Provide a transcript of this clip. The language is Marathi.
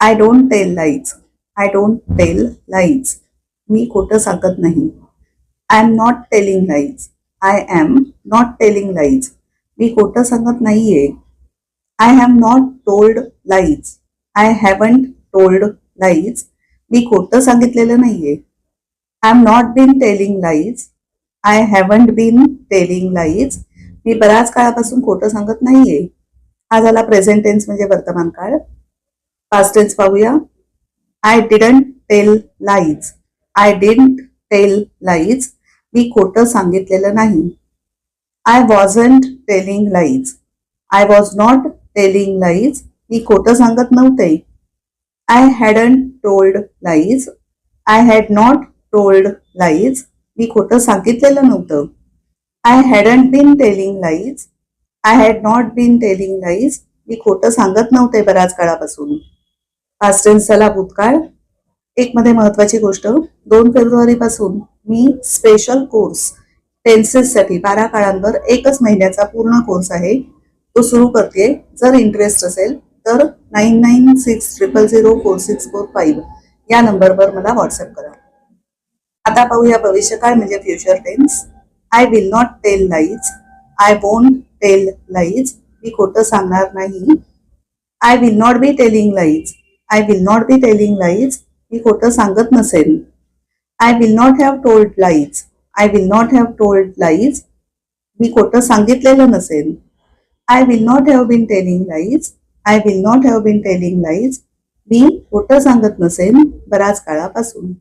I don't tell lies I don't tell lies मी खोटं सांगत नाही. I am not telling lies I am not telling lies मी खोटं सांगत नाहीये. I have not told lies I haven't told lies मी खोटं सांगितलेलं नाहीये. I am not been telling lies I haven't been telling lies मी बऱ्याच काळापासून खोटं सांगत नाहीये. हा झाला प्रेझेंट टेन्स म्हणजे वर्तमान काळ पास्ट टेन्स पाहूया. I didn't tell lies I didn't tell lies मी खोटं सांगितलेलं नाही. I wasn't telling lies I was not telling lies मी खोटं सांगत नव्हते. I hadn't told lies I had not told lies मी खोटं सांगितलेलं नव्हतं. I hadn't been telling lies I had not been telling lies मी खोटं सांगत नव्हते बऱ्याच काळापासून. पास्ट चला भूतकाळ. एक मध्ये महत्वाची गोष्ट दोन फेब्रुवारी पासून मी स्पेशल कोर्स टेन्सेस साठी बारा काळांवर एकच महिन्याचा पूर्ण कोर्स आहे. तो सुरू करते. जर इंटरेस्ट असेल तर nine nine six triple zero four six four five या नंबरवर मला व्हॉट्सअप करा. आता पाहूया भविष्यकाळ म्हणजे future tense I will not tell lies I won't tell lies मी खोटं सांगणार नाही. I will not be telling lies I will not be telling lies मी खोटं सांगत नसेल. I will not have told lies I will not have told lies मी खोटं सांगितलेलं नसेल. I will not have been telling lies I will not have been telling lies मी खोटं सांगत नसेल बऱ्याच काळापासून.